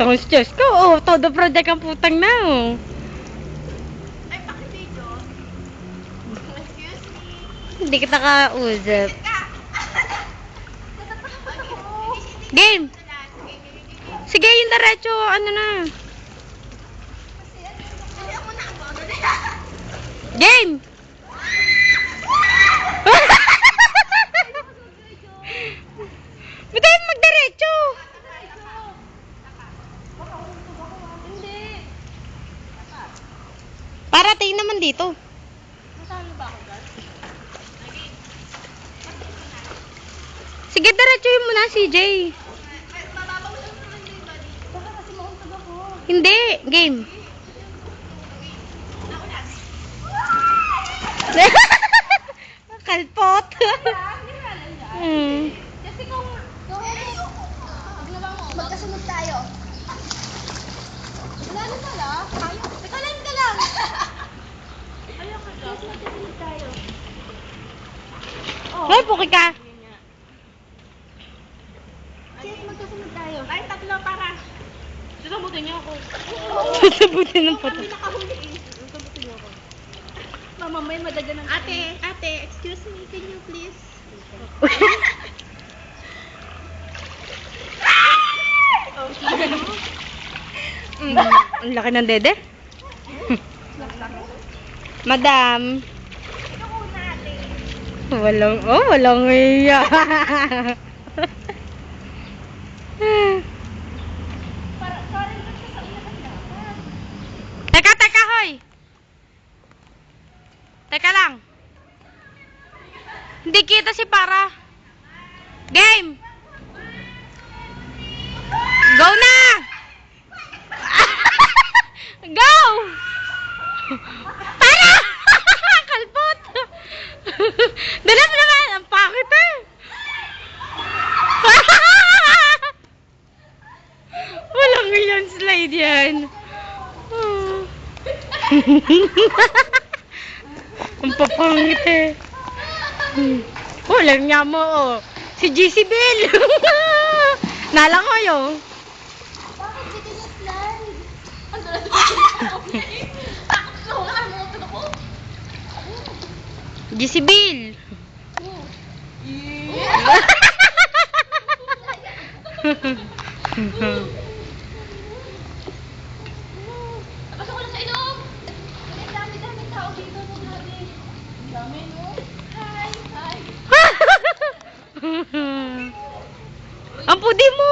Tangos Diyos ko, oh, todo project ang putang na, oh. Ay, pakibidyo. Excuse me. Hindi kita kausap. Ka! Game! Sige, yung diretso, ano na. Game! Ba't tayo magdiretso? Hindi. Para tingin naman dito. Masalo ba ako dyan? Sige, diretso yun muna, CJ. Mababaw lang naman yung body. Baka kasi mauntog ako. Hindi, game. Na. Kalpot. Hmm. Kasi kung... Mo. Magkasunod tayo. Wala na pala. Ayaw. Teka lang ka lang. Ayaw ka daw. Magkasunod tayo. Ay, puki ka. Cheers, magkasunod tayo. Tayo tatlo para. Sasabutin niyo ako. Sasabutin ng puto. Eh. Sasabutin niyo ako. Mama, may madagyan ng... Ate, ate, excuse me, can you please? Mm, ang laki ng dede. Madam. Walang, oh, walang iya. Teka, teka, hoy. Teka lang. Hindi kita si Para. Game! Go na! Go! Para! Kalpot! Dala mo naman! Ang pakit eh! Walang yan slide yan. Oh. Ang papangit eh. Walang niya mo oh. Si GC Bill. Nalang kayo. Bakit di ka slide? Ang dala Takot nga, mauntog ako. GC Bill. Pasok ko na sa ilong! Ang dami-dami tao dito. Ang dami, no? Hi! Hi! Ang pudi mo.